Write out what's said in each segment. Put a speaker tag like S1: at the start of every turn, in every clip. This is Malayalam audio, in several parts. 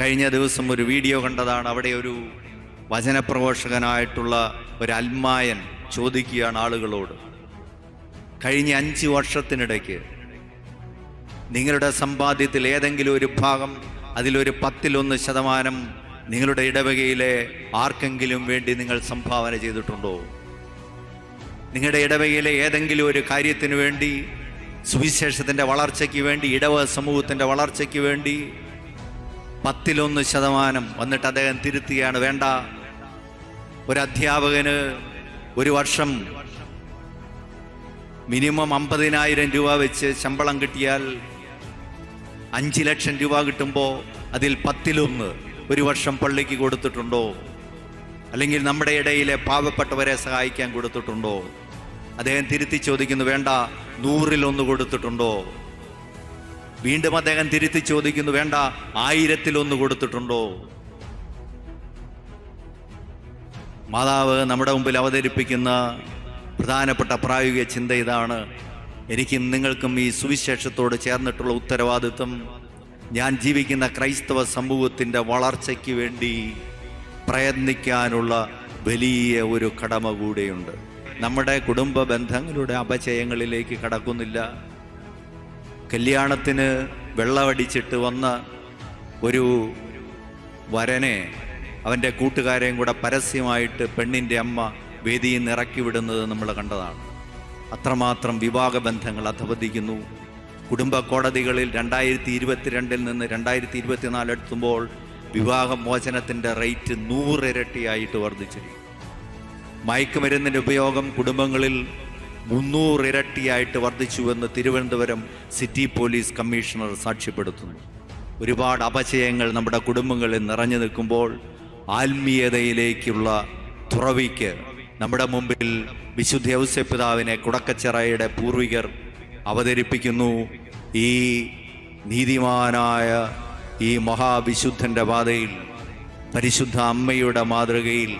S1: കഴിഞ്ഞ ദിവസം ഒരു വീഡിയോ കണ്ടതാണ്. അവിടെ ഒരു വചനപ്രഘോഷകനായിട്ടുള്ള ഒരു അൽമായൻ ചോദിക്കുകയാണ് ആളുകളോട്. കഴിഞ്ഞ അഞ്ച് വർഷത്തിനിടയ്ക്ക് നിങ്ങളുടെ സമ്പാദ്യത്തിൽ ഏതെങ്കിലും ഒരു ഭാഗം അതിലൊരു പത്തിലൊന്ന് ശതമാനം നിങ്ങളുടെ ഇടവകയിലെ ആർക്കെങ്കിലും വേണ്ടി നിങ്ങൾ സംഭാവന ചെയ്തിട്ടുണ്ടോ? നിങ്ങളുടെ ഇടവകയിലെ ഏതെങ്കിലും ഒരു കാര്യത്തിന് വേണ്ടി സുവിശേഷത്തിന്റെ വളർച്ചയ്ക്ക് വേണ്ടി ഇടവ സമൂഹത്തിന്റെ വളർച്ചയ്ക്ക് വേണ്ടി പത്തിലൊന്ന് ശതമാനം വന്നിട്ട് അദ്ദേഹം തിരുത്തുകയാണ്. വേണ്ട. ഒരു അധ്യാപകന് ഒരു വർഷം മിനിമം അമ്പതിനായിരം രൂപ വെച്ച് ശമ്പളം കിട്ടിയാൽ അഞ്ച് ലക്ഷം രൂപ കിട്ടുമ്പോൾ അതിൽ പത്തിലൊന്ന് ഒരു വർഷം പള്ളിക്ക് കൊടുത്തിട്ടുണ്ടോ? അല്ലെങ്കിൽ നമ്മുടെ ഇടയിലെ പാവപ്പെട്ടവരെ സഹായിക്കാൻ കൊടുത്തിട്ടുണ്ടോ? അദ്ദേഹം തിരുത്തി ചോദിക്കുന്നു വേണ്ട. നൂറിലൊന്ന് കൊടുത്തിട്ടുണ്ടോ? വീണ്ടും അദ്ദേഹം തിരുത്തി ചോദിക്കുന്നു വേണ്ട ആയിരത്തിൽ ഒന്ന് കൊടുത്തിട്ടുണ്ടോ? മാതാവ് നമ്മുടെ മുമ്പിൽ അവതരിപ്പിക്കുന്ന പ്രധാനപ്പെട്ട പ്രായോഗിക ചിന്ത ഇതാണ്. എനിക്കും നിങ്ങൾക്കും ഈ സുവിശേഷത്തോട് ചേർന്നിട്ടുള്ള ഉത്തരവാദിത്വം. ഞാൻ ജീവിക്കുന്ന ക്രൈസ്തവ സമൂഹത്തിന്റെ വളർച്ചയ്ക്ക് വേണ്ടി പ്രയത്നിക്കാനുള്ള വലിയ ഒരു കടമ കൂടെയുണ്ട്. നമ്മുടെ കുടുംബ ബന്ധങ്ങളുടെ അപചയങ്ങളിലേക്ക് കടക്കുന്നില്ല. കല്യാണത്തിന് വെള്ളമടിച്ചിട്ട് വന്ന ഒരു വരനെ അവന്റെ കൂട്ടുകാരെയും കൂടെ പരസ്യമായിട്ട് പെണ്ണിന്റെ അമ്മ വേദിയിൽ നിന്ന് ഇറക്കി വിടുന്നത് നമ്മൾ കണ്ടതാണ്. അത്രമാത്രം വിവാഹ ബന്ധങ്ങൾ അധപതിക്കുന്നു. കുടുംബ കോടതികളിൽ രണ്ടായിരത്തി ഇരുപത്തിരണ്ടിൽ നിന്ന് രണ്ടായിരത്തി ഇരുപത്തിനാല് എത്തുമ്പോൾ വിവാഹമോചനത്തിന്റെ റേറ്റ് നൂറിരട്ടിയായിട്ട് വർദ്ധിച്ചിരിക്കും മയക്കുമരുന്നിന്റെ ഉപയോഗം കുടുംബങ്ങളിൽ മുന്നൂറിരട്ടിയായിട്ട് വർദ്ധിച്ചുവെന്ന് തിരുവനന്തപുരം സിറ്റി പോലീസ് കമ്മീഷണർ സാക്ഷ്യപ്പെടുത്തുന്നു. ഒരുപാട് അപചയങ്ങൾ നമ്മുടെ കുടുംബങ്ങളിൽ നിറഞ്ഞു നിൽക്കുമ്പോൾ ആത്മീയതയിലേക്കുള്ള തുറവിക്ക് നമ്മുടെ മുമ്പിൽ വിശുദ്ധ ഔസ്യപിതാവിനെ കുടക്കച്ചിറയുടെ പൂർവികർ അവതരിപ്പിക്കുന്നു. ഈ നീതിമാനായ ഈ മഹാവിശുദ്ധന്റെ പാതയിൽ പരിശുദ്ധ അമ്മയുടെ മാതൃകയിൽ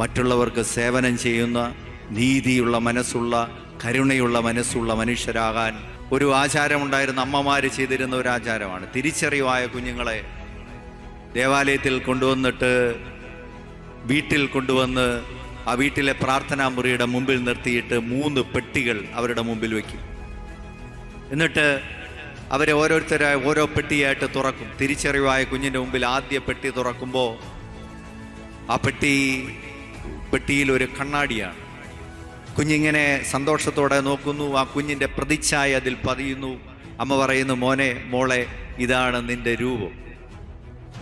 S1: മറ്റുള്ളവർക്ക് സേവനം ചെയ്യുന്ന നീതിയുള്ള മനസ്സുള്ള കരുണയുള്ള മനസ്സുള്ള മനുഷ്യരാകാൻ ഒരു ആചാരമുണ്ടായിരുന്ന അമ്മമാർ ചെയ്തിരുന്ന ഒരു ആചാരമാണ്. തിരിച്ചറിവായ കുഞ്ഞുങ്ങളെ ദേവാലയത്തിൽ കൊണ്ടുവന്നിട്ട് വീട്ടിൽ കൊണ്ടുവന്ന് ആ വീട്ടിലെ പ്രാർത്ഥനാ മുറിയുടെ മുമ്പിൽ നിർത്തിയിട്ട് മൂന്ന് പെട്ടികൾ അവരുടെ മുമ്പിൽ വയ്ക്കും എന്നിട്ട് അവരെ ഓരോരുത്തരായി ഓരോ പെട്ടിയായിട്ട് തുറക്കും. തിരിച്ചറിവായ കുഞ്ഞിന്റെ മുമ്പിൽ ആദ്യ പെട്ടി തുറക്കുമ്പോൾ ആ പെട്ടി പെട്ടിയിൽ ഒരു കണ്ണാടിയാണ്. കുഞ്ഞിങ്ങനെ സന്തോഷത്തോടെ നോക്കുന്നു ആ കുഞ്ഞിന്റെ പ്രതിച്ഛായ അതിൽ പതിയുന്നു. അമ്മ പറയുന്നു മോനെ മോളെ ഇതാണ് നിന്റെ രൂപം.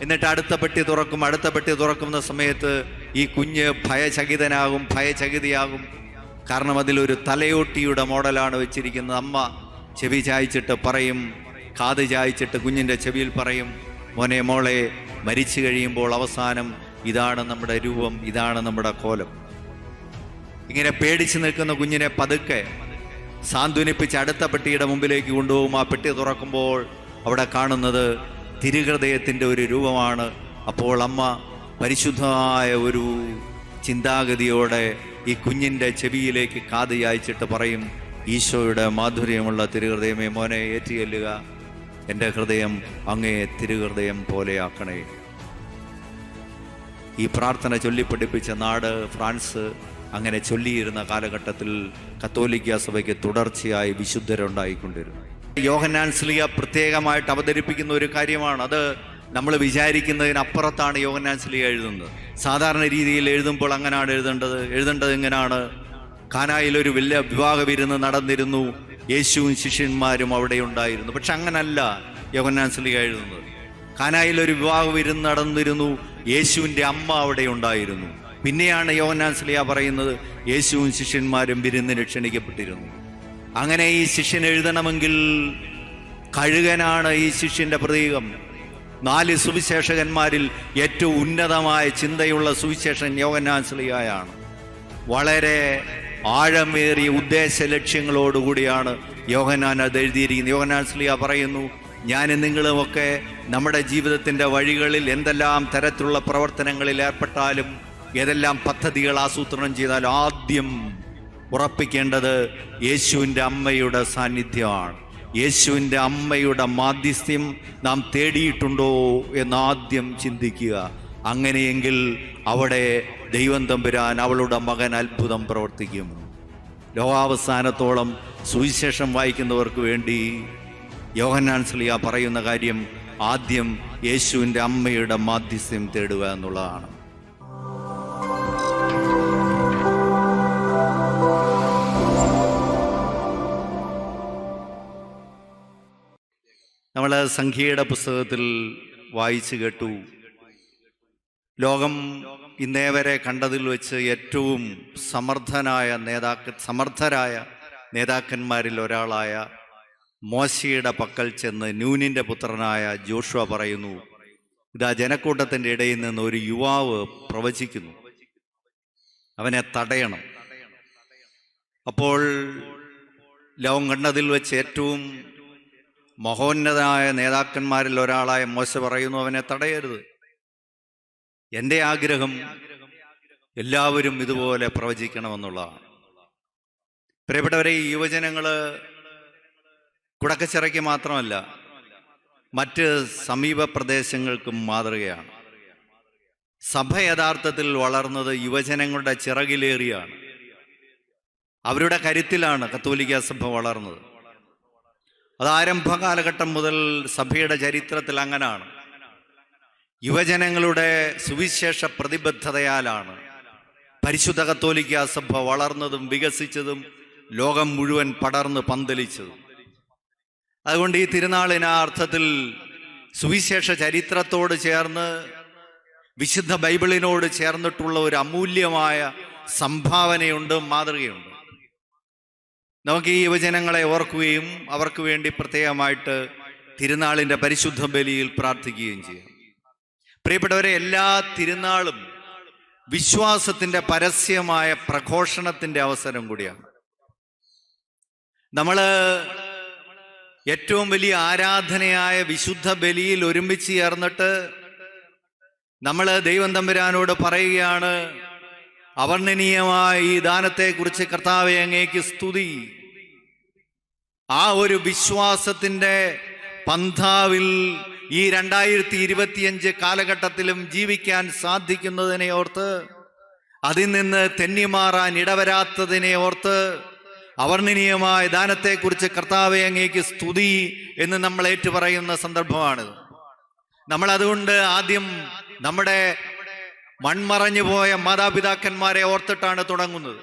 S1: എന്നിട്ട് അടുത്ത പെട്ടി തുറക്കും അടുത്ത പെട്ടി തുറക്കുന്ന സമയത്ത് ഈ കുഞ്ഞ് ഭയചകിതനാകും ഭയചകിതയാകും. കാരണം അതിലൊരു തലയോട്ടിയുടെ മോഡലാണ് വെച്ചിരിക്കുന്നത്. അമ്മ ചെവി ചായച്ചിട്ട് പറയും കാത് ചായച്ചിട്ട് കുഞ്ഞിന്റെ ചെവിയിൽ പറയും മോനെ മോളെ മരിച്ചു കഴിയുമ്പോൾ അവസാനം ഇതാണ് നമ്മുടെ രൂപം ഇതാണ് നമ്മുടെ കോലം. ഇങ്ങനെ പേടിച്ചു നിൽക്കുന്ന കുഞ്ഞിനെ പതുക്കെ സാന്ത്വനിപ്പിച്ച് അടുത്ത പെട്ടിയുടെ മുമ്പിലേക്ക് കൊണ്ടുപോകും. ആ പെട്ടി തുറക്കുമ്പോൾ അവിടെ കാണുന്നത് തിരുഹൃദയത്തിന്റെ ഒരു രൂപമാണ്. അപ്പോൾ അമ്മ പരിശുദ്ധമായ ഒരു ചിന്താഗതിയോടെ ഈ കുഞ്ഞിന്റെ ചെവിയിലേക്ക് കാത് ചായച്ചിട്ട് പറയും ഈശോയുടെ മാധുര്യമുള്ള തിരുഹൃദയമേ മോനെ ഏറ്റിയല്ലുക. എന്റെ ഹൃദയം അങ്ങേ തിരുഹൃദയം പോലെയാക്കണേ ഈ പ്രാർത്ഥന ചൊല്ലിപ്പഠിപ്പിച്ച നാട് ഫ്രാൻസ്. അങ്ങനെ ചൊല്ലിയിരുന്ന കാലഘട്ടത്തിൽ കത്തോലിക്ക സഭയ്ക്ക് തുടർച്ചയായി വിശുദ്ധരുണ്ടായിക്കൊണ്ടിരുന്നു. യോഹന്നാൻ സ്ലിയ പ്രത്യേകമായിട്ട് അവതരിപ്പിക്കുന്ന ഒരു കാര്യമാണ്. അത് നമ്മൾ വിചാരിക്കുന്നതിനപ്പുറത്താണ് യോഹന്നാൻ സ്ലിയ എഴുതുന്നത്. സാധാരണ രീതിയിൽ എഴുതുമ്പോൾ അങ്ങനെയാണ് എഴുതേണ്ടത്. എഴുതേണ്ടത് എങ്ങനെയാണ് കാനായിൽ ഒരു വലിയ വിവാഹ വിരുന്ന് നടന്നിരുന്നു. യേശുവും ശിഷ്യന്മാരും അവിടെ ഉണ്ടായിരുന്നു. പക്ഷെ അങ്ങനല്ല യോഹന്നാൻ സ്ലിയ എഴുതുന്നത്. കാനായിൽ ഒരു വിവാഹ വിരുന്ന് നടന്നിരുന്നു. യേശുവിന്റെ അമ്മ അവിടെ ഉണ്ടായിരുന്നു. പിന്നെയാണ് യോഹന്നാൻ സ്ലിയ പറയുന്നത് യേശുവും ശിഷ്യന്മാരും വിരുന്നിന് ക്ഷണിക്കപ്പെട്ടിരുന്നു അങ്ങനെ ഈ ശിഷ്യൻ എഴുതണമെങ്കിൽ കഴുകനാണ് ഈ ശിഷ്യന്റെ പ്രതീകം. നാല് സുവിശേഷകന്മാരിൽ ഏറ്റവും ഉന്നതമായ ചിന്തയുള്ള സുവിശേഷൻ യോഹന്നാൻ സ്ലിയായാണ് വളരെ ആഴമേറിയ ഉദ്ദേശ ലക്ഷ്യങ്ങളോടുകൂടിയാണ് യോഹന്നാൻ അത് എഴുതിയിരിക്കുന്നത്. യോഹന്നാൻ സ്ലിയ പറയുന്നു ഞാൻ നിങ്ങളുമൊക്കെ നമ്മുടെ ജീവിതത്തിന്റെ വഴികളിൽ എന്തെല്ലാം തരത്തിലുള്ള പ്രവർത്തനങ്ങളിൽ ഏർപ്പെട്ടാലും ഏതെല്ലാം പദ്ധതികൾ ആസൂത്രണം ചെയ്താൽ ആദ്യം ഉറപ്പിക്കേണ്ടത് യേശുവിന്റെ അമ്മയുടെ സാന്നിധ്യമാണ്. യേശുവിന്റെ അമ്മയുടെ മാധ്യസ്ഥ്യം നാം തേടിയിട്ടുണ്ടോ എന്ന് ആദ്യം ചിന്തിക്കുക. അങ്ങനെയെങ്കിൽ അവിടെ ദൈവം തമ്പുരാൻ അവളുടെ മകൻ അത്ഭുതം പ്രവർത്തിക്കും. ലോകാവസാനത്തോളം സുവിശേഷം വായിക്കുന്നവർക്ക് വേണ്ടി യോഹന്നാൻ സ്ലിയ പറയുന്ന കാര്യം ആദ്യം യേശുവിന്റെ അമ്മയുടെ മാധ്യസ്ഥ്യം തേടുക എന്നുള്ളതാണ്. സംഖ്യയുടെ പുസ്തകത്തിൽ വായിച്ചു കേട്ടു. ലോകം ഇന്നേ വരെ കണ്ടതിൽ വെച്ച് ഏറ്റവും സമർത്ഥനായ നേതാക്ക സമർത്ഥരായ നേതാക്കന്മാരിൽ ഒരാളായ മോശയുടെ പക്കൽ ചെന്ന് ന്യൂനിന്റെ പുത്രനായ ജോഷുവ പറയുന്നു ഇതാ ജനക്കൂട്ടത്തിന്റെ ഇടയിൽ നിന്ന് ഒരു യുവാവ് പ്രവചിക്കുന്നു. അവനെ തടയണം. അപ്പോൾ ലോകം കണ്ടതിൽ വെച്ച് ഏറ്റവും മഹോന്നതനായ നേതാക്കന്മാരിൽ ഒരാളായ മോശ പറയുന്നു അവനെ തടയരുത്. എന്റെ ആഗ്രഹം എല്ലാവരും ഇതുപോലെ പ്രവചിക്കണമെന്നുള്ളതാണ്. പ്രിയപ്പെട്ടവരെ ഈ യുവജനങ്ങൾ കുടക്കച്ചിറയ്ക്ക് മാത്രമല്ല മറ്റ് സമീപ പ്രദേശങ്ങൾക്കും മാതൃകയാണ്. സഭ യഥാർത്ഥത്തിൽ വളർന്നത് യുവജനങ്ങളുടെ ചിറകിലേറിയാണ്. അവരുടെ കരുത്തിലാണ് കത്തോലിക്ക സഭ വളർന്നത്. അത് ആരംഭ കാലഘട്ടം മുതൽ സഭയുടെ ചരിത്രത്തിൽ അങ്ങനാണ്. യുവജനങ്ങളുടെ സുവിശേഷ പ്രതിബദ്ധതയാലാണ്. പരിശുദ്ധ കത്തോലിക്ക സഭ വളർന്നതും വികസിച്ചതും ലോകം മുഴുവൻ പടർന്ന് പന്തലിച്ചതും. അതുകൊണ്ട് ഈ തിരുനാളിന് ആ അർത്ഥത്തിൽ സുവിശേഷ ചരിത്രത്തോട് ചേർന്ന് വിശുദ്ധ ബൈബിളിനോട് ചേർന്നിട്ടുള്ള ഒരു അമൂല്യമായ സംഭാവനയുണ്ട് മാതൃകയുണ്ട്. നമുക്ക് ഈ യുവജനങ്ങളെ ഓർക്കുകയും അവർക്ക് വേണ്ടി പ്രത്യേകമായിട്ട് തിരുനാളിന്റെ പരിശുദ്ധ ബലിയിൽ പ്രാർത്ഥിക്കുകയും ചെയ്യാം. പ്രിയപ്പെട്ടവരെ എല്ലാ തിരുനാളും വിശ്വാസത്തിന്റെ പരസ്യമായ പ്രഘോഷണത്തിന്റെ അവസരം കൂടിയാണ്. നമ്മൾ ഏറ്റവും വലിയ ആരാധനയായ വിശുദ്ധ ബലിയിൽ ഒരുമിച്ച് ചേർന്നിട്ട് നമ്മൾ ദൈവം തമ്പുരാനോട് പറയുകയാണ് അവർണനീയമായ ഈ ദാനത്തെക്കുറിച്ച് കർത്താവെ അങ്ങേക്ക് സ്തുതി. ആ ഒരു വിശ്വാസത്തിന്റെ പന്ഥാവിൽ ഈ രണ്ടായിരത്തി ഇരുപത്തിയഞ്ച് കാലഘട്ടത്തിലും ജീവിക്കാൻ സാധിക്കുന്നതിനെ ഓർത്ത് അതിൽ നിന്ന് തെന്നിമാറാൻ ഇടവരാത്തതിനെ ഓർത്ത് അവർണനീയമായ ദാനത്തെക്കുറിച്ച് കർത്താവെ അങ്ങേക്ക് സ്തുതി എന്ന് നമ്മൾ ഏറ്റുപറയുന്ന സന്ദർഭമാണിത് നമ്മൾ അതുകൊണ്ട് ആദ്യം നമ്മുടെ മൺമറഞ്ഞു പോയ മാതാപിതാക്കന്മാരെ ഓർത്തിട്ടാണ് തുടങ്ങുന്നത്.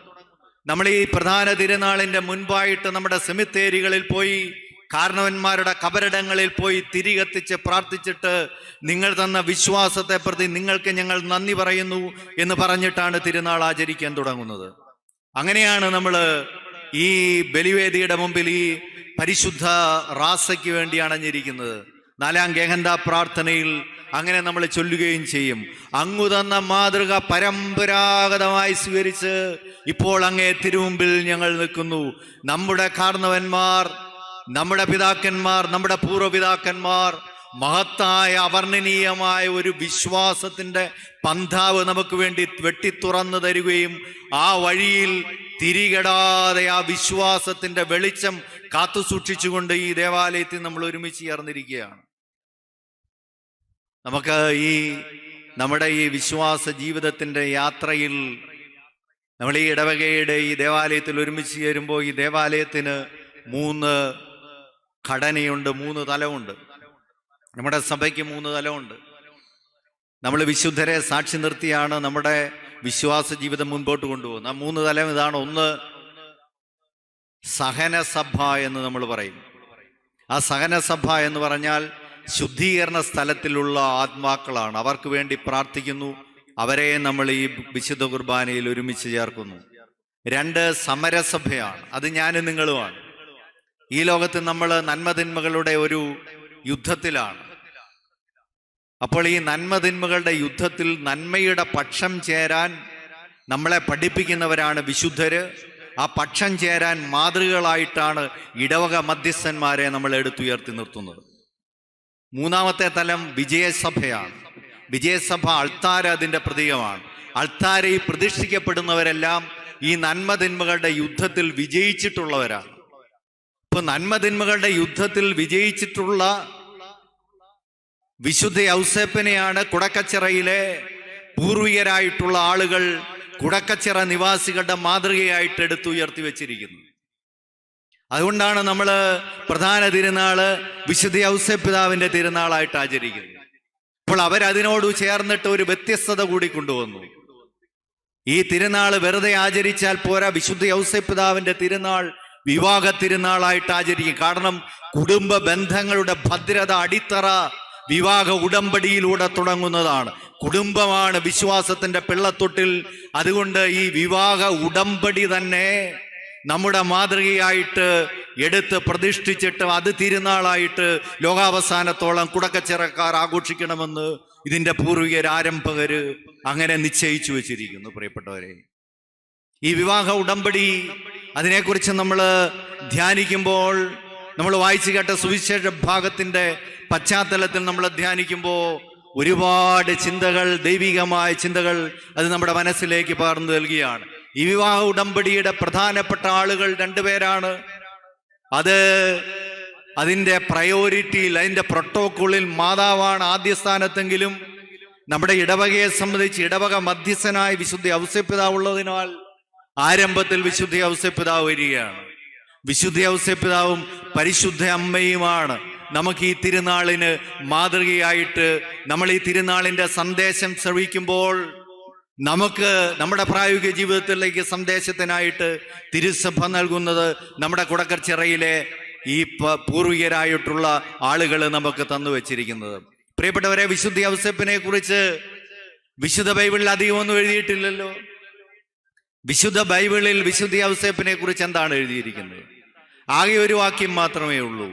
S1: നമ്മൾ ഈ പ്രധാന തിരുനാളിന്റെ മുൻപായിട്ട് നമ്മുടെ സെമിത്തേരികളിൽ പോയി കാരണവന്മാരുടെ കബരിടങ്ങളിൽ പോയി തിരികത്തിച്ച് പ്രാർത്ഥിച്ചിട്ട് നിങ്ങൾ തന്ന വിശ്വാസത്തെ പ്രതി നിങ്ങൾക്ക് ഞങ്ങൾ നന്ദി പറയുന്നു എന്ന് പറഞ്ഞിട്ടാണ് തിരുനാൾ ആചരിക്കാൻ തുടങ്ങുന്നത്. അങ്ങനെയാണ് നമ്മൾ ഈ ബലിവേദിയുടെ മുമ്പിൽ ഈ പരിശുദ്ധ റാസയ്ക്ക് വേണ്ടി അണഞ്ഞിരിക്കുന്നത്. നാലാം ഗേഹന്ത പ്രാർത്ഥനയിൽ അങ്ങനെ നമ്മൾ ചൊല്ലുകയും ചെയ്യും. അങ്ങു തന്ന മാതൃക പരമ്പരാഗതമായി സ്വീകരിച്ച് ഇപ്പോൾ അങ്ങേ തിരുമുമ്പിൽ ഞങ്ങൾ നിൽക്കുന്നു. നമ്മുടെ കാർന്നവന്മാർ നമ്മുടെ പിതാക്കന്മാർ നമ്മുടെ പൂർവപിതാക്കന്മാർ മഹത്തായ അവർണനീയമായ ഒരു വിശ്വാസത്തിന്റെ പന്ഥാവ് നമുക്ക് വേണ്ടി വെട്ടിത്തുറന്നു തരികയും ആ വഴിയിൽ തിരികെടാതെ ആ വിശ്വാസത്തിന്റെ വെളിച്ചം കാത്തു സൂക്ഷിച്ചുകൊണ്ട് ഈ ദേവാലയത്തിൽ നമ്മൾ ഒരുമിച്ച് ചേർന്നിരിക്കുകയാണ്. നമുക്ക് ഈ നമ്മുടെ ഈ വിശ്വാസ ജീവിതത്തിന്റെ യാത്രയിൽ നമ്മൾ ഈ ഇടവകയുടെ ഈ ദേവാലയത്തിൽ ഒരുമിച്ച് ചേരുമ്പോൾ ഈ ദേവാലയത്തിന് മൂന്ന് ഘടനയുണ്ട് മൂന്ന് തലമുണ്ട്. നമ്മുടെ സഭയ്ക്ക് മൂന്ന് തലമുണ്ട്. നമ്മൾ വിശുദ്ധരെ സാക്ഷി നിർത്തിയാണ് നമ്മുടെ വിശ്വാസ ജീവിതം മുൻപോട്ട് കൊണ്ടുപോകുന്നത്. ആ മൂന്ന് തലം ഇതാണ്. ഒന്ന് സഹനസഭ എന്ന് നമ്മൾ പറയും. ആ സഹനസഭ എന്ന് പറഞ്ഞാൽ ശുദ്ധീകരണ സ്ഥലത്തിലുള്ള ആത്മാക്കളാണ്. അവർക്ക് വേണ്ടി പ്രാർത്ഥിക്കുന്നു. അവരെ നമ്മൾ ഈ വിശുദ്ധ കുർബാനയിൽ ഒരുമിച്ച് ചേർക്കുന്നു. രണ്ട് സമരസഭയാണ്. അത് ഞാനും നിങ്ങളുമാണ്. ഈ ലോകത്ത് നമ്മൾ നന്മതിന്മകളുടെ ഒരു യുദ്ധത്തിലാണ്. അപ്പോൾ ഈ നന്മതിന്മകളുടെ യുദ്ധത്തിൽ നന്മയുടെ പക്ഷം ചേരാൻ നമ്മളെ പഠിപ്പിക്കുന്നവരാണ് വിശുദ്ധര്. ആ പക്ഷം ചേരാൻ മാതൃകകളായിട്ടാണ് ഇടവക മധ്യസ്ഥന്മാരെ നമ്മൾ എടുത്തുയർത്തി നിർത്തുന്നത്. മൂന്നാമത്തെ തലം വിജയസഭയാണ്. വിജയസഭ അൾത്താര അതിന്റെ പ്രതീകമാണ്. അൾത്താരയിൽ പ്രതിഷ്ഠിക്കപ്പെടുന്നവരെല്ലാം ഈ നന്മതിന്മകളുടെ യുദ്ധത്തിൽ വിജയിച്ചിട്ടുള്ളവരാണ്. ഇപ്പൊ നന്മതിന്മകളുടെ യുദ്ധത്തിൽ വിജയിച്ചിട്ടുള്ള വിശുദ്ധ ഔസേപ്പനെയാണ് കുടക്കച്ചിറയിലെ പൂർവികരായിട്ടുള്ള ആളുകൾ കുടക്കച്ചിറ നിവാസികളുടെ മാതൃകയായിട്ട് എടുത്തുയർത്തി വെച്ചിരിക്കുന്നത്. അതുകൊണ്ടാണ് നമ്മൾ പ്രധാന തിരുനാൾ വിശുദ്ധ ഔസ്യപിതാവിന്റെ തിരുനാളായിട്ട് ആചരിക്കുന്നത്. അപ്പോൾ അവരതിനോട് ചേർന്നിട്ട് ഒരു വ്യത്യസ്തത കൂടി കൊണ്ടുവന്നു. ഈ തിരുനാൾ വെറുതെ ആചരിച്ചാൽ പോരാ വിശുദ്ധ ഔസ്യപിതാവിന്റെ തിരുനാൾ വിവാഹ തിരുനാളായിട്ട് ആചരിക്കും. കാരണം കുടുംബ ബന്ധങ്ങളുടെ ഭദ്രത അടിത്തറ വിവാഹ ഉടമ്പടിയിലൂടെ തുടങ്ങുന്നതാണ്. കുടുംബമാണ് വിശ്വാസത്തിന്റെ പിള്ളത്തൊട്ടിൽ. അതുകൊണ്ട് ഈ വിവാഹ ഉടമ്പടി തന്നെ നമ്മുടെ മാതൃകയായിട്ട് എടുത്ത് പ്രതിഷ്ഠിച്ചിട്ട് അത് തിരുനാളായിട്ട് ലോകാവസാനത്തോളം കുടക്കച്ചിറക്കാർ ആഘോഷിക്കണമെന്ന് ഇതിന്റെ പൂർവികർ ആരംഭകര് അങ്ങനെ നിശ്ചയിച്ചു വെച്ചിരിക്കുന്നു പ്രിയപ്പെട്ടവരെ. ഈ വിവാഹ ഉടമ്പടി അതിനെക്കുറിച്ച് നമ്മൾ ധ്യാനിക്കുമ്പോൾ നമ്മൾ വായിച്ചു കേട്ട സുവിശേഷ ഭാഗത്തിന്റെ പശ്ചാത്തലത്തിൽ നമ്മൾ ധ്യാനിക്കുമ്പോൾ ഒരുപാട് ചിന്തകൾ ദൈവികമായ ചിന്തകൾ അത് നമ്മുടെ മനസ്സിലേക്ക് പകർന്നു നൽകുകയാണ് ഈ വിവാഹ ഉടമ്പടിയുടെ പ്രധാനപ്പെട്ട ആളുകൾ രണ്ടുപേരാണ്. അത് അതിന്റെ പ്രയോറിറ്റിയിൽ അതിന്റെ പ്രോട്ടോക്കോളിൽ മാതാവാണ് ആദ്യ സ്ഥാനത്തെങ്കിലും. നമ്മുടെ ഇടവകയെ സംബന്ധിച്ച് ഇടവക മധ്യസ്ഥനായ വിശുദ്ധി ഔസ്യപിതാവ് ഉള്ളതിനാൽ ആരംഭത്തിൽ വിശുദ്ധി ഔസ്യപിതാവ് വരികയാണ്. വിശുദ്ധ ഔസ്യപിതാവും പരിശുദ്ധ അമ്മയുമാണ്. നമുക്ക് ഈ തിരുനാളിന് മാതൃകയായിട്ട് നമ്മൾ ഈ തിരുനാളിന്റെ സന്ദേശം ശ്രവിക്കുമ്പോൾ നമുക്ക് നമ്മുടെ പ്രായോഗിക ജീവിതത്തിലേക്ക് സന്ദേശത്തിനായിട്ട് തിരുസഭ നൽകുന്നത് നമ്മുടെ കുടക്കർച്ചിറയിലെ ഈ പൂർവികരായിട്ടുള്ള ആളുകൾ നമുക്ക് തന്നു വെച്ചിരിക്കുന്നത്. പ്രിയപ്പെട്ടവരെ വിശുദ്ധി അവസപ്പിനെ കുറിച്ച് വിശുദ്ധ ബൈബിളിൽ അധികമൊന്നും എഴുതിയിട്ടില്ലല്ലോ. വിശുദ്ധ ബൈബിളിൽ വിശുദ്ധി അവസപ്പിനെ കുറിച്ച് എന്താണ് എഴുതിയിരിക്കുന്നത്? ആകെ ഒരു വാക്യം മാത്രമേ ഉള്ളൂ.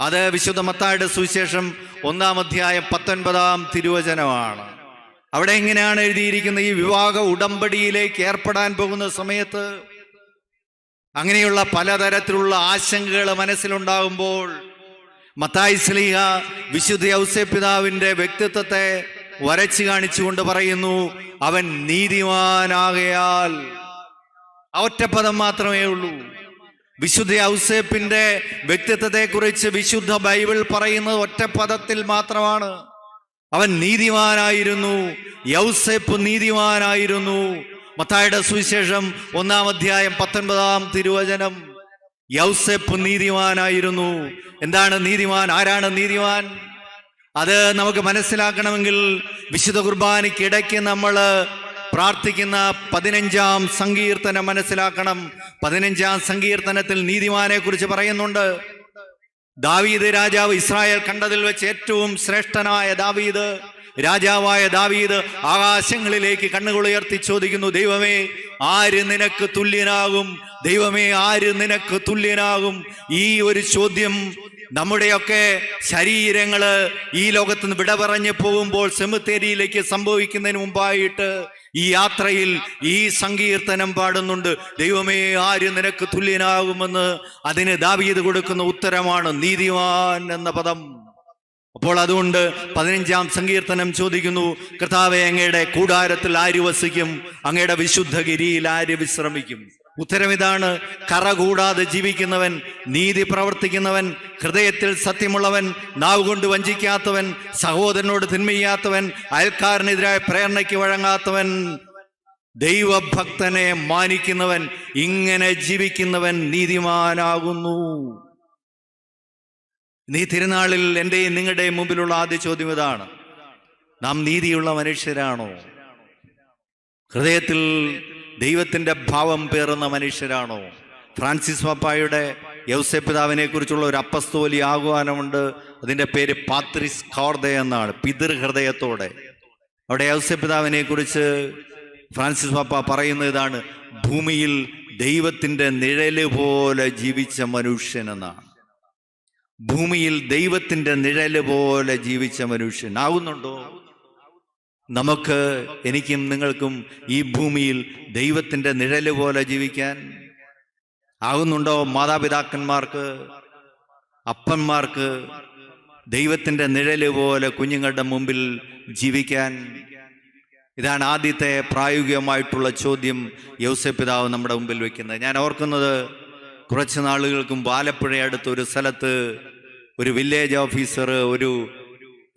S1: അത് വിശുദ്ധ മത്തായുടെ സുവിശേഷം ഒന്നാം അധ്യായം പത്തൊൻപതാം തിരുവചനമാണ്. അവിടെ എങ്ങനെയാണ് എഴുതിയിരിക്കുന്നത് ഈ വിവാഹ ഉടമ്പടിയിലേക്ക് ഏർപ്പെടാൻ പോകുന്ന സമയത്ത്? അങ്ങനെയുള്ള പലതരത്തിലുള്ള ആശങ്കകൾ മനസ്സിലുണ്ടാകുമ്പോൾ മത്തായി സ്ലീഹ വിശുദ്ധ ഔസേപിതാവിന്റെ വ്യക്തിത്വത്തെ വരച്ചു കാണിച്ചുകൊണ്ട് പറയുന്നു അവൻ നീതിമാനാകയാൽ. ഒറ്റപ്പദം മാത്രമേ ഉള്ളൂ. വിശുദ്ധ ഔസേപ്പിന്റെ വ്യക്തിത്വത്തെ കുറിച്ച് വിശുദ്ധ ബൈബിൾ പറയുന്നത് ഒറ്റപ്പദത്തിൽ മാത്രമാണ്. അവൻ നീതിമാനായിരുന്നു. യൗസേപ്പ് നീതിമാനായിരുന്നു. മത്തായുടെ സുവിശേഷം ഒന്നാം അധ്യായം പത്തൊൻപതാം തിരുവചനം. യൗസേപ്പ് നീതിമാനായിരുന്നു. എന്താണ് നീതിമാൻ? ആരാണ് നീതിമാൻ? അത് നമുക്ക് മനസ്സിലാക്കണമെങ്കിൽ വിശുദ്ധ കുർബാനയ്ക്കിടയ്ക്ക് നമ്മൾ പ്രാർത്ഥിക്കുന്ന പതിനഞ്ചാം സങ്കീർത്തനം മനസ്സിലാക്കണം. പതിനഞ്ചാം സങ്കീർത്തനത്തിൽ നീതിമാനെ കുറിച്ച് പറയുന്നുണ്ട്. ദാവീദ് രാജാവ് ഇസ്രായേൽ കണ്ടതിൽ വെച്ച് ഏറ്റവും ശ്രേഷ്ഠനായ ദാവീദ് രാജാവായ ദാവീദ് ആകാശങ്ങളിലേക്ക് കണ്ണുകളുയർത്തി ചോദിക്കുന്നു ദൈവമേ ആര് നിനക്ക് തുല്യനാകും? ദൈവമേ ആര് നിനക്ക് തുല്യനാകും? ഈ ഒരു ചോദ്യം നമ്മുടെയൊക്കെ ശരീരങ്ങൾ ഈ ലോകത്ത് നിന്ന് വിട പറഞ്ഞു പോകുമ്പോൾ സെമിത്തേരിയിലേക്ക് സംഭവിക്കുന്നതിന് മുമ്പായിട്ട് ഈ യാത്രയിൽ ഈ സങ്കീർത്തനം പാടുന്നുണ്ട്. ദൈവമേ ആര് നിനക്ക് തുല്യനാകുമെന്ന് അതിന് ദാവീത് കൊടുക്കുന്ന ഉത്തരമാണ് നീതിമാൻ എന്ന പദം. അപ്പോൾ അതുകൊണ്ട് പതിനഞ്ചാം സങ്കീർത്തനം ചോദിക്കുന്നു കർത്താവെ അങ്ങയുടെ കൂടാരത്തിൽ ആര് വസിക്കും? അങ്ങയുടെ വിശുദ്ധഗിരിയിൽ ആര് വിശ്രമിക്കും? ഉത്തരം ഇതാണ് കറ കൂടാതെ ജീവിക്കുന്നവൻ നീതി പ്രവർത്തിക്കുന്നവൻ ഹൃദയത്തിൽ സത്യമുള്ളവൻ നാവ് കൊണ്ട് വഞ്ചിക്കാത്തവൻ സഹോദരനോട് തിന്മയ്യാത്തവൻ അയൽക്കാരനെതിരായ പ്രേരണയ്ക്ക് വഴങ്ങാത്തവൻ. ദൈവഭക്തനെ മാനിക്കുന്നവൻ ഇങ്ങനെ ജീവിക്കുന്നവൻ നീതിമാനാകുന്നു. നീ തിരുനാളിൽ എന്റെയും നിങ്ങളുടെയും മുമ്പിലുള്ള ആദ്യ ചോദ്യം ഇതാണ്. നാം നീതിയുള്ള മനുഷ്യരാണോ? ഹൃദയത്തിൽ ദൈവത്തിന്റെ ഭാവം പേറുന്ന മനുഷ്യരാണോ? ഫ്രാൻസിസ് പാപ്പായുടെ യൗസപിതാവിനെ കുറിച്ചുള്ള ഒരു അപ്പസ്തോലി ആഹ്വാനമുണ്ട്. അതിന്റെ പേര് പാത്രിസ് ഖോർദ എന്നാണ് പിതൃഹൃദയത്തോടെ. അവിടെ യൗസപിതാവിനെ കുറിച്ച് ഫ്രാൻസിസ് പാപ്പ പറയുന്ന ഇതാണ് ഭൂമിയിൽ ദൈവത്തിന്റെ നിഴൽ പോലെ ജീവിച്ച മനുഷ്യൻ എന്നാണ്. ഭൂമിയിൽ ദൈവത്തിന്റെ നിഴൽ പോലെ ജീവിച്ച മനുഷ്യൻ ആവുന്നുണ്ടോ? നമുക്ക് എനിക്കും നിങ്ങൾക്കും ഈ ഭൂമിയിൽ ദൈവത്തിന്റെ നിഴൽ പോലെ ജീവിക്കാൻ ആകുന്നുണ്ടോ മാതാപിതാക്കന്മാർക്ക് അപ്പന്മാർക്ക് ദൈവത്തിന്റെ നിഴൽ പോലെ കുഞ്ഞുങ്ങളുടെ മുമ്പിൽ ജീവിക്കാൻ? ഇതാണ് ആദ്യത്തെ പ്രായോഗികമായിട്ടുള്ള ചോദ്യം യൗസപിതാവ് നമ്മുടെ മുമ്പിൽ വെക്കുന്നത്. ഞാൻ ഓർക്കുന്നത് കുറച്ച് നാളുകൾക്കും ആലപ്പുഴ അടുത്ത ഒരു സ്ഥലത്ത് ഒരു വില്ലേജ് ഓഫീസർ ഒരു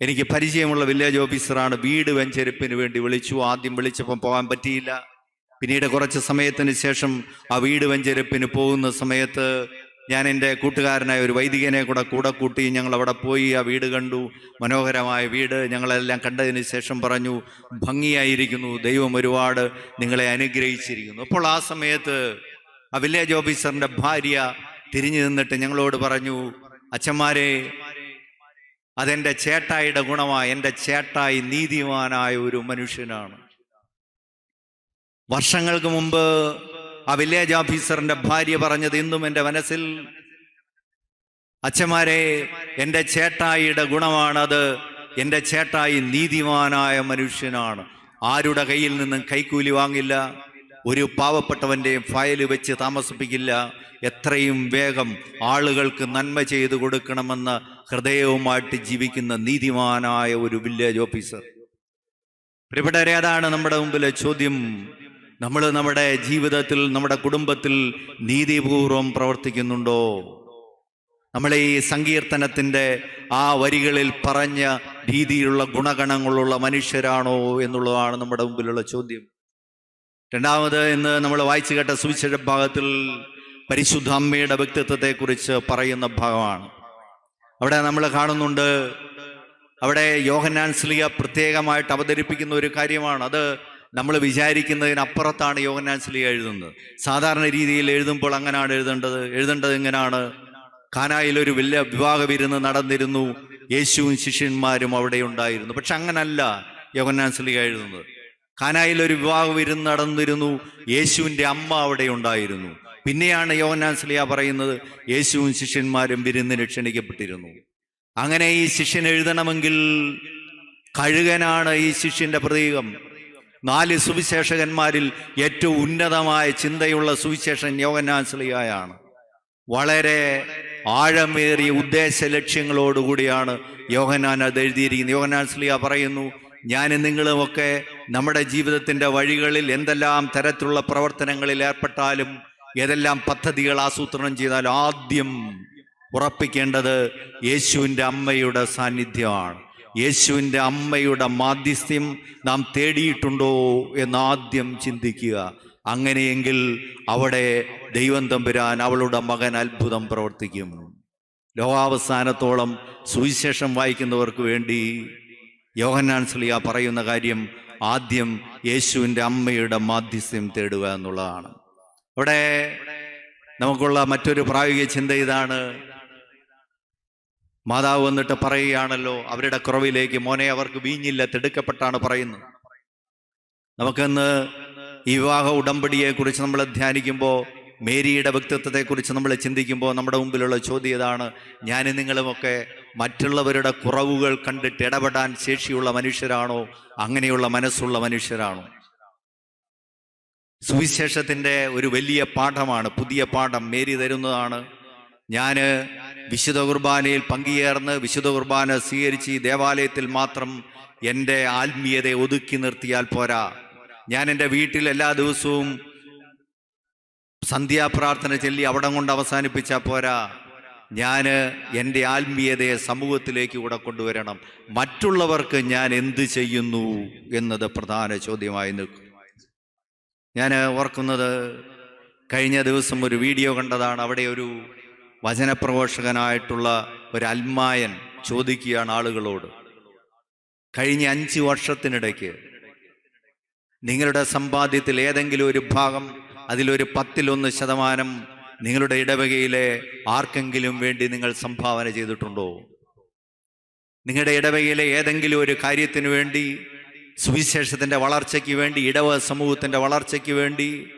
S1: എനിക്ക് പരിചയമുള്ള വില്ലേജ് ഓഫീസറാണ് വീട് വെഞ്ചരിപ്പിന് വേണ്ടി വിളിച്ചു. ആദ്യം വിളിച്ചപ്പം പോകാൻ പറ്റിയില്ല. പിന്നീട് കുറച്ച് സമയത്തിന് ശേഷം ആ വീട് വെഞ്ചരിപ്പിന് പോകുന്ന സമയത്ത് ഞാൻ എന്റെ കൂട്ടുകാരനായ ഒരു വൈദികനെ കൂടെ കൂടെ കൂട്ടി ഞങ്ങൾ അവിടെ പോയി. ആ വീട് കണ്ടു. മനോഹരമായ വീട്. ഞങ്ങളെല്ലാം കണ്ടതിന് ശേഷം പറഞ്ഞു ഭംഗിയായിരിക്കുന്നു. ദൈവം ഒരുപാട് നിങ്ങളെ അനുഗ്രഹിച്ചിരിക്കുന്നു. അപ്പോൾ ആ സമയത്ത് ആ വില്ലേജ് ഓഫീസറിന്റെ ഭാര്യ തിരിഞ്ഞു നിന്നിട്ട് ഞങ്ങളോട് പറഞ്ഞു അച്ഛന്മാരെ അതെന്റെ ചേട്ടായിയുടെ ഗുണമായി എന്റെ ചേട്ടായി നീതിമാനായ ഒരു മനുഷ്യനാണ്. വർഷങ്ങൾക്ക് മുമ്പ് ആ വില്ലേജ് ഓഫീസറിന്റെ ഭാര്യ പറഞ്ഞത് ഇന്നും എന്റെ മനസ്സിൽ അച്ഛന്മാരെ എന്റെ ചേട്ടായിയുടെ ഗുണമാണത് എന്റെ ചേട്ടായി നീതിമാനായ മനുഷ്യനാണ്. ആരുടെ കയ്യിൽ നിന്നും കൈക്കൂലി വാങ്ങില്ല ഒരു പാവപ്പെട്ടവന്റെയും ഫയൽ വെച്ച് താമസിപ്പിക്കില്ല. എത്രയും വേഗം ആളുകൾക്ക് നന്മ ചെയ്തു കൊടുക്കണമെന്ന ഹൃദയവുമായിട്ട് ജീവിക്കുന്ന നീതിമാനായ ഒരു വില്ലേജ് ഓഫീസർ. പ്രിയപ്പെട്ടവരെ അതാണ് നമ്മുടെ മുമ്പിലെ ചോദ്യം. നമ്മൾ നമ്മുടെ ജീവിതത്തിൽ നമ്മുടെ കുടുംബത്തിൽ നീതിപൂർവം പ്രവർത്തിക്കുന്നുണ്ടോ? നമ്മൾ ഈ സങ്കീർത്തനത്തിന്റെ ആ വരികളിൽ പറഞ്ഞ രീതിയിലുള്ള ഗുണഗണങ്ങളുള്ള മനുഷ്യരാണോ എന്നുള്ളതാണ് നമ്മുടെ മുമ്പിലുള്ള ചോദ്യം. രണ്ടാമത് ഇന്ന് നമ്മൾ വായിച്ചു കേട്ട സുവിശേഷ ഭാഗത്തിൽ പരിശുദ്ധ അമ്മയുടെ വ്യക്തിത്വത്തെക്കുറിച്ച് പറയുന്ന ഭാഗമാണ്. അവിടെ നമ്മൾ കാണുന്നുണ്ട്. അവിടെ യോഹന്നാൻ സ്ലിയ പ്രത്യേകമായിട്ട് അവതരിപ്പിക്കുന്ന ഒരു കാര്യമാണ്. അത് നമ്മൾ വിചാരിക്കുന്നതിനപ്പുറത്താണ് യോഹന്നാൻ സ്ലിയ എഴുതുന്നത്. സാധാരണ രീതിയിൽ എഴുതുമ്പോൾ അങ്ങനെയാണ് എഴുതേണ്ടത് എഴുതേണ്ടത് എങ്ങനെയാണ് കാനായിൽ ഒരു വലിയ വിവാഹ വിരുന്ന് നടന്നിരുന്നു. യേശുവും ശിഷ്യന്മാരും അവിടെ ഉണ്ടായിരുന്നു. പക്ഷെ അങ്ങനല്ല യോഹന്നാൻ സ്ലിയ എഴുതുന്നത്. കാനായിൽ ഒരു വിവാഹ വിരുന്ന് നടന്നിരുന്നു. യേശുവിന്റെ അമ്മ അവിടെ ഉണ്ടായിരുന്നു. പിന്നെയാണ് യോഹന്നാൻ സ്ലിയ പറയുന്നത് യേശുവും ശിഷ്യന്മാരും വിരുന്നിന് ക്ഷണിക്കപ്പെട്ടിരുന്നു അങ്ങനെ ഈ ശിഷ്യൻ എഴുതണമെങ്കിൽ കഴുകനാണ് ഈ ശിഷ്യന്റെ പ്രതീകം. നാല് സുവിശേഷകന്മാരിൽ ഏറ്റവും ഉന്നതമായ ചിന്തയുള്ള സുവിശേഷൻ യോഹന്നാൻ സ്ലിയായാണ് വളരെ ആഴമേറിയ ഉദ്ദേശ ലക്ഷ്യങ്ങളോടുകൂടിയാണ് യോഹനാൻ അത് എഴുതിയിരിക്കുന്നത്. യോഹനാൻ സ്ലിയ പറയുന്നു ഞാൻ നിങ്ങളുമൊക്കെ നമ്മുടെ ജീവിതത്തിന്റെ വഴികളിൽ എന്തെല്ലാം തരത്തിലുള്ള പ്രവർത്തനങ്ങളിൽ ഏർപ്പെട്ടാലും ഏതെല്ലാം പദ്ധതികൾ ആസൂത്രണം ചെയ്താൽ ആദ്യം ഉറപ്പിക്കേണ്ടത് യേശുവിന്റെ അമ്മയുടെ സാന്നിധ്യമാണ്. യേശുവിന്റെ അമ്മയുടെ മാധ്യസ്ഥ്യം നാം തേടിയിട്ടുണ്ടോ എന്ന് ആദ്യം ചിന്തിക്കുക. അങ്ങനെയെങ്കിൽ അവിടെ ദൈവം തമ്പുരാൻ അവളുടെ മകൻ അത്ഭുതം പ്രവർത്തിക്കും. ലോകാവസാനത്തോളം സുവിശേഷം വായിക്കുന്നവർക്ക് വേണ്ടി യോഹന്നാൻ സ്ലിയ പറയുന്ന കാര്യം ആദ്യം യേശുവിന്റെ അമ്മയുടെ മാധ്യസ്ഥ്യം തേടുക എന്നുള്ളതാണ്. അവിടെ നമുക്കുള്ള മറ്റൊരു പ്രായോഗിക ചിന്ത ഇതാണ്. മാതാവ് വന്നിട്ട് പറയുകയാണല്ലോ അവരുടെ കുറവിലേക്ക് മോനെ അവർക്ക് വീഞ്ഞില്ല തിടുക്കപ്പെട്ടാണ് പറയുന്നത്. നമുക്കിന്ന് ഈ വിവാഹ ഉടമ്പടിയെ കുറിച്ച് നമ്മൾ ധ്യാനിക്കുമ്പോൾ മേരിയുടെ വ്യക്തിത്വത്തെ കുറിച്ച് നമ്മൾ ചിന്തിക്കുമ്പോൾ നമ്മുടെ മുമ്പിലുള്ള ചോദ്യം ഇതാണ് ഞാനും നിങ്ങളുമൊക്കെ മറ്റുള്ളവരുടെ കുറവുകൾ കണ്ടിട്ട് ഇടപെടാൻ ശേഷിയുള്ള മനുഷ്യരാണോ അങ്ങനെയുള്ള മനസ്സുള്ള മനുഷ്യരാണോ? സുവിശേഷത്തിന്റെ ഒരു വലിയ പാഠമാണ് പുതിയ പാഠം മേരി തരുന്നതാണ്. ഞാൻ വിശുദ്ധ കുർബാനയിൽ പങ്കുചേർന്ന് വിശുദ്ധ കുർബാന സ്വീകരിച്ച് ഈ ദേവാലയത്തിൽ മാത്രം എന്റെ ആത്മീയതയെ ഒതുക്കി നിർത്തിയാൽ പോരാ. ഞാൻ എന്റെ വീട്ടിൽ എല്ലാ ദിവസവും സന്ധ്യാപ്രാർത്ഥന ചൊല്ലി അവിടം കൊണ്ട് അവസാനിപ്പിച്ചാൽ പോരാ. ഞാൻ എന്റെ ആത്മീയതയെ സമൂഹത്തിലേക്ക് കൂടെ കൊണ്ടുവരണം. മറ്റുള്ളവർക്ക് ഞാൻ എന്ത് ചെയ്യുന്നു എന്നത് പ്രധാന ചോദ്യമായി നിൽക്കും. ഞാൻ ഓർക്കുന്നത് കഴിഞ്ഞ ദിവസം ഒരു വീഡിയോ കണ്ടതാണ്. അവിടെ ഒരു വചനപ്രഘോഷകനായിട്ടുള്ള ഒരു അൽമായൻ ചോദിക്കുകയാണ് ആളുകളോട്. കഴിഞ്ഞ അഞ്ച് വർഷത്തിനിടയ്ക്ക് നിങ്ങളുടെ സമ്പാദ്യത്തിൽ ഏതെങ്കിലും ഒരു ഭാഗം അതിലൊരു പത്തിലൊന്ന് ശതമാനം നിങ്ങളുടെ ഇടവകയിലെ ആർക്കെങ്കിലും വേണ്ടി നിങ്ങൾ സംഭാവന ചെയ്തിട്ടുണ്ടോ? നിങ്ങളുടെ ഇടവകയിലെ ഏതെങ്കിലും ഒരു കാര്യത്തിന് വേണ്ടി സുവിശേഷത്തിന്റെ വളർച്ചയ്ക്ക് വേണ്ടി ഇടവ സമൂഹത്തിന്റെ വളർച്ചയ്ക്ക് വേണ്ടി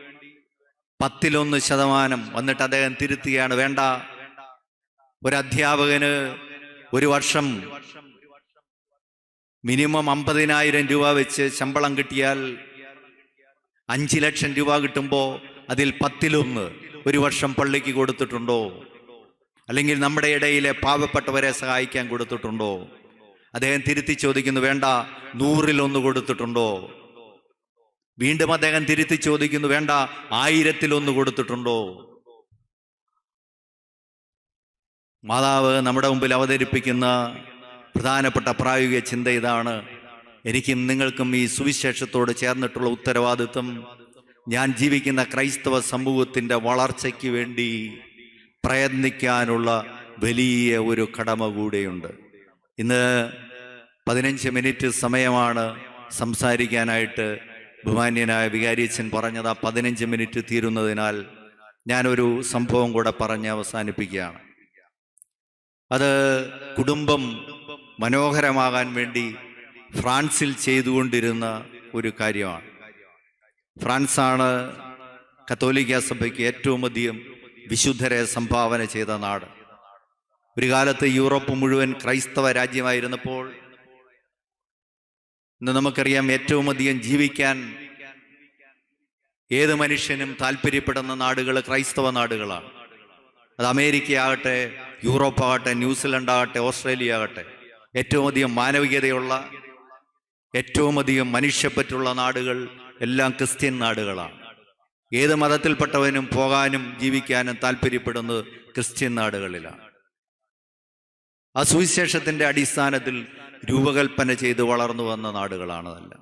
S1: പത്തിലൊന്ന് ശതമാനം വന്നിട്ട് അദ്ദേഹം തിരുത്തുകയാണ്. വേണ്ട. ഒരു അധ്യാപകന് ഒരു വർഷം മിനിമം അമ്പതിനായിരം രൂപ വെച്ച് ശമ്പളം കിട്ടിയാൽ അഞ്ച് ലക്ഷം രൂപ കിട്ടുമ്പോൾ അതിൽ പത്തിലൊന്ന് ഒരു വർഷം പള്ളിക്ക് കൊടുത്തിട്ടുണ്ടോ? അല്ലെങ്കിൽ നമ്മുടെ ഇടയിലെ പാവപ്പെട്ടവരെ സഹായിക്കാൻ കൊടുത്തിട്ടുണ്ടോ? അദ്ദേഹം തിരുത്തി ചോദിക്കുന്നു വേണ്ട നൂറിലൊന്ന് കൊടുത്തിട്ടുണ്ടോ? വീണ്ടും അദ്ദേഹം തിരുത്തി ചോദിക്കുന്നു വേണ്ട ആയിരത്തിലൊന്ന് കൊടുത്തിട്ടുണ്ടോ? മാതാവ് നമ്മുടെ മുമ്പിൽ അവതരിപ്പിക്കുന്ന പ്രധാനപ്പെട്ട പ്രായോഗിക ചിന്ത ഇതാണ്. എനിക്കും നിങ്ങൾക്കും ഈ സുവിശേഷത്തോട് ചേർന്നിട്ടുള്ള ഉത്തരവാദിത്വം. ഞാൻ ജീവിക്കുന്ന ക്രൈസ്തവ സമൂഹത്തിന്റെ വളർച്ചയ്ക്ക് വേണ്ടി പ്രയത്നിക്കാനുള്ള വലിയ ഒരു കടമ കൂടെയുണ്ട്. ഇന്ന് പതിനഞ്ച് മിനിറ്റ് സമയമാണ് സംസാരിക്കാനായിട്ട് ബഹുമാന്യനായ വികാരിയച്ഛൻ പറഞ്ഞത് ആ പതിനഞ്ച് മിനിറ്റ് തീരുന്നതിനാൽ ഞാനൊരു സംഭവം കൂടെ പറഞ്ഞ് അവസാനിപ്പിക്കുകയാണ്. അത് കുടുംബം മനോഹരമാകാൻ വേണ്ടി ഫ്രാൻസിൽ ചെയ്തുകൊണ്ടിരുന്ന ഒരു കാര്യമാണ്. ഫ്രാൻസാണ് കത്തോലിക്ക സഭയ്ക്ക് ഏറ്റവും അധികം വിശുദ്ധരെ സംഭാവന ചെയ്ത നാട്. ഒരു കാലത്ത് യൂറോപ്പ് മുഴുവൻ ക്രൈസ്തവ രാജ്യമായിരുന്നപ്പോൾ ഇന്ന് നമുക്കറിയാം ഏറ്റവും അധികം ജീവിക്കാൻ ഏത് മനുഷ്യനും താല്പര്യപ്പെടുന്ന നാടുകൾ ക്രൈസ്തവ നാടുകളാണ്. അത് അമേരിക്ക ആകട്ടെ യൂറോപ്പ് ആകട്ടെ ന്യൂസിലൻഡ് ആകട്ടെ ഓസ്ട്രേലിയ ആകട്ടെ ഏറ്റവും അധികം മാനവികതയുള്ള ഏറ്റവും അധികം മനുഷ്യപ്പറ്റുള്ള നാടുകൾ എല്ലാം ക്രിസ്ത്യൻ നാടുകളാണ്. ഏത് മതത്തിൽപ്പെട്ടവനും പോകാനും ജീവിക്കാനും താല്പര്യപ്പെടുന്നത് ക്രിസ്ത്യൻ നാടുകളിലാണ്. ആ സുവിശേഷത്തിന്റെ അടിസ്ഥാനത്തിൽ രൂപകൽപ്പന ചെയ്ത് വളർന്നു വന്ന നാടുകളാണ് അതെല്ലാം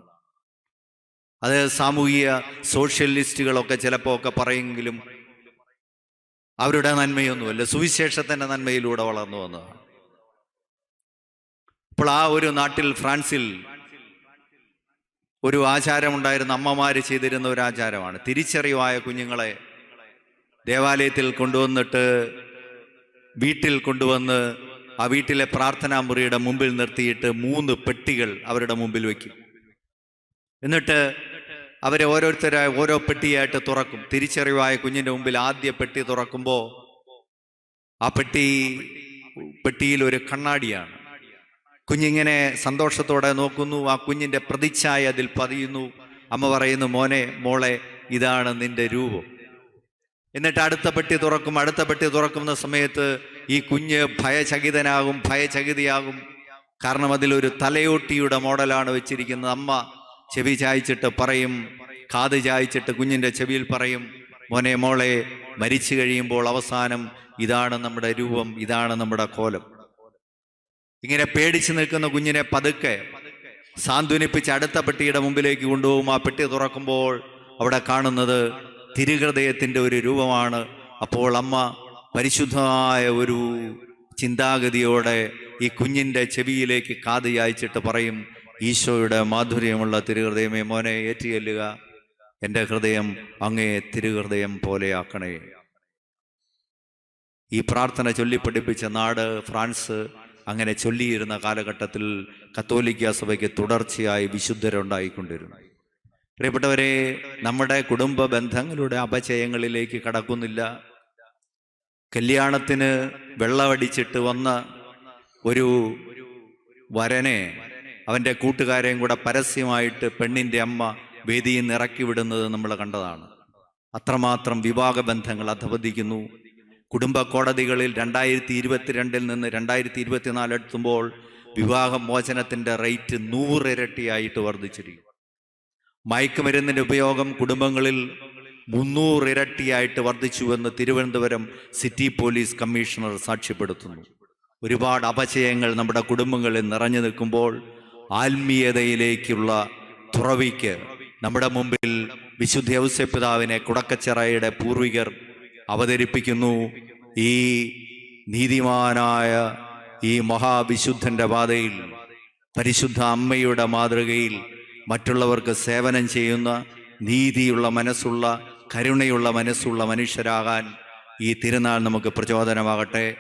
S1: അത് സാമൂഹിക സോഷ്യലിസ്റ്റുകളൊക്കെ ചിലപ്പോൾ ഒക്കെ പറയെങ്കിലും അവരുടെ നന്മയൊന്നുമല്ല സുവിശേഷത്തിന്റെ നന്മയിലൂടെ വളർന്നു വന്നതാണ്. ഇപ്പോൾ ആ ഒരു നാട്ടിൽ ഫ്രാൻസിൽ ഒരു ആചാരമുണ്ടായിരുന്ന അമ്മമാർ ചെയ്തിരുന്ന ഒരു ആചാരമാണ്. തിരിച്ചറിവായ കുഞ്ഞുങ്ങളെ ദേവാലയത്തിൽ കൊണ്ടുവന്നിട്ട് വീട്ടിൽ കൊണ്ടുവന്ന് ആ വീട്ടിലെ പ്രാർത്ഥനാ മുറിയുടെ മുമ്പിൽ നിർത്തിയിട്ട് മൂന്ന് പെട്ടികൾ അവരുടെ മുമ്പിൽ വയ്ക്കും. എന്നിട്ട് അവരെ ഓരോരുത്തരായി ഓരോ പെട്ടിയായിട്ട് തുറക്കും. തിരിച്ചറിവായ കുഞ്ഞിന്റെ മുമ്പിൽ ആദ്യ പെട്ടി തുറക്കുമ്പോൾ ആ പെട്ടി പെട്ടിയിൽ ഒരു കണ്ണാടിയാണ്. കുഞ്ഞിങ്ങനെ സന്തോഷത്തോടെ നോക്കുന്നു. ആ കുഞ്ഞിന്റെ പ്രതിച്ഛായ അതിൽ പതിയുന്നു. അമ്മ പറയുന്നു മോനെ മോളെ ഇതാണ് നിന്റെ രൂപം. എന്നിട്ട് അടുത്ത പെട്ടി തുറക്കും. അടുത്ത പെട്ടി തുറക്കുന്ന സമയത്ത് ഈ കുഞ്ഞ് ഭയചകിതനാകും ഭയചകിതയാകും. കാരണം അതിലൊരു തലയോട്ടിയുടെ മോഡലാണ് വെച്ചിരിക്കുന്നത്. അമ്മ ചെവി ചായച്ചിട്ട് പറയും കാത് ചായച്ചിട്ട് കുഞ്ഞിന്റെ ചെവിയിൽ പറയും മോനെ മോളെ മരിച്ചു കഴിയുമ്പോൾ അവസാനം ഇതാണ് നമ്മുടെ രൂപം ഇതാണ് നമ്മുടെ കോലം. ഇങ്ങനെ പേടിച്ചു നിൽക്കുന്ന കുഞ്ഞിനെ പതുക്കെ സാന്ത്വനിപ്പിച്ച് അടുത്ത പെട്ടിയുടെ മുമ്പിലേക്ക് കൊണ്ടുപോകും. ആ പെട്ടി തുറക്കുമ്പോൾ അവിടെ കാണുന്നത് തിരുഹൃദയത്തിന്റെ ഒരു രൂപമാണ്. അപ്പോൾ അമ്മ പരിശുദ്ധമായ ഒരു ചിന്താഗതിയോടെ ഈ കുഞ്ഞിന്റെ ചെവിയിലേക്ക് കാത് ചായച്ചിട്ട് പറയും ഈശോയുടെ മാധുര്യമുള്ള തിരുഹൃദയമേ മോനെ ഏറ്റിയല്ലുക. എന്റെ ഹൃദയം അങ്ങേ തിരുഹൃദയം പോലെയാക്കണേ. ഈ പ്രാർത്ഥന ചൊല്ലിപ്പഠിപ്പിച്ച നാട് ഫ്രാൻസ് അങ്ങനെ ചൊല്ലിയിരുന്ന കാലഘട്ടത്തിൽ കത്തോലിക്ക സഭയ്ക്ക് തുടർച്ചയായി വിശുദ്ധരുണ്ടായിക്കൊണ്ടിരുന്നു. പ്രിയപ്പെട്ടവരെ നമ്മുടെ കുടുംബ ബന്ധങ്ങളുടെ അപചയങ്ങളിലേക്ക് കടക്കുന്നില്ല. കല്യാണത്തിന് വെള്ളമടിച്ചിട്ട് വന്ന ഒരു വരനെ അവന്റെ കൂട്ടുകാരെയും കൂടെ പരസ്യമായിട്ട് പെണ്ണിന്റെ അമ്മ വേദിയിൽ നിന്ന് ഇറക്കി വിടുന്നത് നമ്മൾ കണ്ടതാണ്. അത്രമാത്രം വിവാഹ ബന്ധങ്ങൾ അധപതിക്കുന്നു. കുടുംബ കോടതികളിൽ രണ്ടായിരത്തി ഇരുപത്തിരണ്ടിൽ നിന്ന് രണ്ടായിരത്തി ഇരുപത്തിനാല് എത്തുമ്പോൾ വിവാഹ മോചനത്തിന്റെ റേറ്റ് നൂറിരട്ടിയായിട്ട് വർദ്ധിച്ചിരിക്കും മയക്കുമരുന്നിന്റെ ഉപയോഗം കുടുംബങ്ങളിൽ മുന്നൂറ് ഇരട്ടിയായിട്ട് വർദ്ധിച്ചുവെന്ന് തിരുവനന്തപുരം സിറ്റി പോലീസ് കമ്മീഷണർ സാക്ഷ്യപ്പെടുത്തുന്നു. ഒരുപാട് അപചയങ്ങൾ നമ്മുടെ കുടുംബങ്ങളിൽ നിറഞ്ഞു നിൽക്കുമ്പോൾ ആത്മീയതയിലേക്കുള്ള തുറവിക്ക് നമ്മുടെ മുമ്പിൽ വിശുദ്ധ ഔസ്യപിതാവിനെ കുടക്കച്ചിറയുടെ പൂർവികർ അവതരിപ്പിക്കുന്നു. ഈ നീതിമാനായ ഈ മഹാവിശുദ്ധന്റെ പാതയിൽ പരിശുദ്ധ അമ്മയുടെ മാതൃകയിൽ മറ്റുള്ളവർക്ക് സേവനം ചെയ്യുന്ന നീതിയുള്ള മനസ്സുള്ള കരുണയുള്ള മനസ്സുള്ള മനുഷ്യരാകാൻ ഈ തിരുനാൾ നമുക്ക് പ്രചോദനമാകട്ടെ.